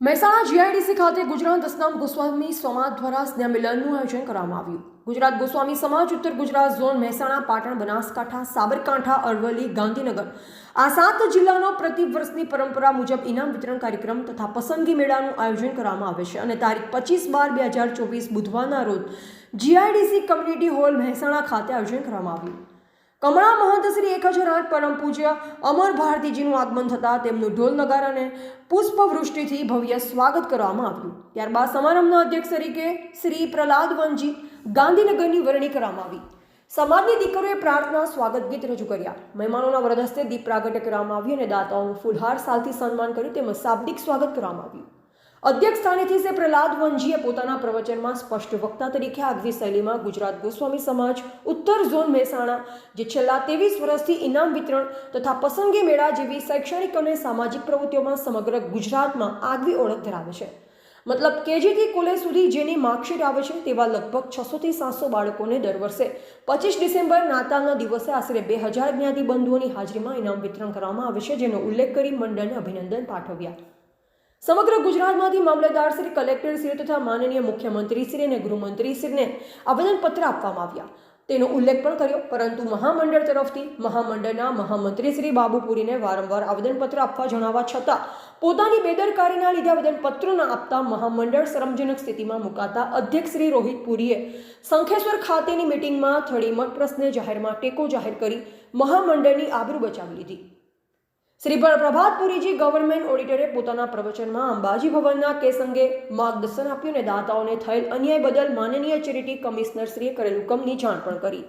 Mehsana GIDC ખાતે ગુજરાત દસનામ ગોસ્વામી સમાજ દ્વારા સ્નેહમિલનનું આયોજન કરવામાં આવ્યું. ગુજરાત ગોસ્વામી સમાજ, ઉત્તર ગુજરાત ઝોન, મહેસાણા, પાટણ, બનાસકાંઠા, સાબરકાંઠા, અરવલ્લી, ગાંધીનગર આ સાત જિલ્લાનો પ્રતિ વર્ષની પરંપરા મુજબ ઇનામ વિતરણ કાર્યક્રમ તથા પસંદગી મેળાનું આયોજન કરવામાં આવે છે. અને તારીખ પચીસ બાર બે હજાર ચોવીસ બુધવારના રોજ જીઆઈડીસી કમ્યુનિટી હોલ મહેસાણા ખાતે આયોજન કરવામાં આવ્યું. કમળા મહંત શ્રી એક હજાર આઠ પરમ પૂજ્ય અમર ભારતીજીનું આગમન થતાં તેમનું ઢોલ નગાર અને પુષ્પવૃષ્ટિથી ભવ્ય સ્વાગત કરવામાં આવ્યું. ત્યારબાદ સમારંભના અધ્યક્ષ તરીકે શ્રી પ્રહલાદ વનજી ગાંધીનગરની વરણી કરવામાં આવી. સમાજની દીકરીઓએ પ્રાર્થના સ્વાગત ગીત રજૂ કર્યા. મહેમાનોના વ્રત હસ્તે દીપ પ્રાગટ્ય કરવામાં આવ્યું અને દાતાઓનું ફૂલહાર સાલથી સન્માન કર્યું તેમજ શાબ્દિક સ્વાગત કરવામાં આવ્યું. અધ્યક્ષ સ્થાનેથી શ્રી પ્રહલાદ વંજીએ પોતાના પ્રવચનમાં સ્પષ્ટ વક્તા તરીકે આગવી શૈલીમાં ગુજરાત ગોસ્વામી સમાજ, ઉત્તર ઝોન મહેસાણા, જે છેલ્લા ત્રેવીસ વર્ષથી ઇનામ વિતરણ તથા પસંદગી મેળા જેવી શૈક્ષણિક અને સામાજિક પ્રવૃત્તિઓમાં સમગ્ર ગુજરાતમાં આગવી ઓળખ ધરાવે છે. મતલબ કેજીથી કોલેજ સુધી જેની માર્કશીટ આવે છે તેવા લગભગ છસોથી સાતસો બાળકોને દર વર્ષે પચીસ ડિસેમ્બર નાતાલના દિવસે આશરે બે હજાર જ્ઞાતિ બંધુઓની હાજરીમાં ઇનામ વિતરણ કરવામાં આવે છે, જેનો ઉલ્લેખ કરી મંડળને અભિનંદન પાઠવ્યા. સમગ્ર ગુજરાતમાંથી મામલતદાર શ્રી કલેક્ટર શ્રી તથા માનનીય મુખ્યમંત્રી શ્રી અને ગૃહમંત્રી શ્રીને આવેદનપત્ર આપવામાં આવ્યા. તેનો ઉલ્લેખ પણ કર્યો, પરંતુ મહામંડળ તરફથી મહામંડળના મહામંત્રી શ્રી બાબુપુરીને વારંવાર આવેદનપત્ર આપવા જણાવવા છતાં, પોતાની બેદરકારીના લીધે આવેદનપત્ર ન આપતા મહામંડળ શરમજનક સ્થિતિમાં મુકાતા અધ્યક્ષ શ્રી રોહિત પુરીએ શંખેશ્વર ખાતેની મિટિંગમાં થડીમઠ પ્રશ્ને જાહેરમાં ટેકો જાહેર કરી મહામંડળની આબરૂ બચાવી લીધી. શ્રી પ્રભાતપુરીજી ગવર્મેન્ટ ઓડિટરે પોતાના પ્રવચનમાં અંબાજી ભવનના કેસ અંગે માર્ગદર્શન આપ્યું અને દાતાઓને થયેલ અન્યાય બદલ માનનીય ચેરિટી કમિશનરશ્રીએ કરેલ હુકમની જાણ પણ કરી.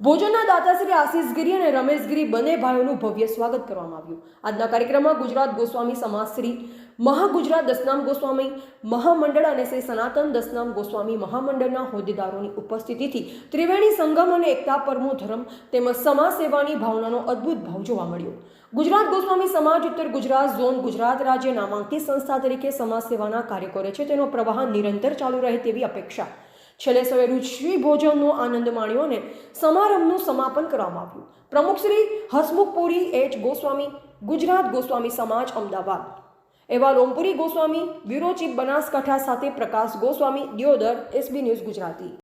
ભોજનના દાતા શ્રી આશીષગીરી અને રમેશગીરી બંને ભાઈઓનું ભવ્ય સ્વાગત કરવામાં આવ્યું. આજના કાર્યક્રમમાં ગુજરાત ગોસ્વામી સમાજશ્રી મહાગુજરાત દસનામ ગોસ્વામી મહામંડળ અને શ્રી સનાતન દસનામ ગોસ્વામી મહામંડળના હોદ્દેદારોની ઉપસ્થિતિથી ત્રિવેણી સંગમ અને એકતા પરમો ધર્મ તેમજ સમાજ સેવાની ભાવનાનો અદ્ભુત ભાવ જોવા મળ્યો. ગુજરાત ગોસ્વામી સમાજ ઉત્તર ગુજરાત ઝોન ગુજરાત રાજ્ય નામાંકિત સંસ્થા તરીકે સમાજ સેવાના કાર્ય કરે છે. તેનો પ્રવાહ નિરંતર ચાલુ રહે તેવી અપેક્ષા છેલ્લે સૌએ રુચિ ભોજનનો આનંદ માણ્યો અને સમારંભનું સમાપન કરવામાં આવ્યું. પ્રમુખ શ્રી હસમુખ પુરી એચ. ગોસ્વામી, ગુજરાત ગોસ્વામી સમાજ, અમદાવાદ. એવા લોમપુરી ગોસ્વામી, બ્યુરો ચીફ બનાસકાંઠા સાથે પ્રકાશ ગોસ્વામી, દિયોદર, એસબી ન્યૂઝ ગુજરાતી.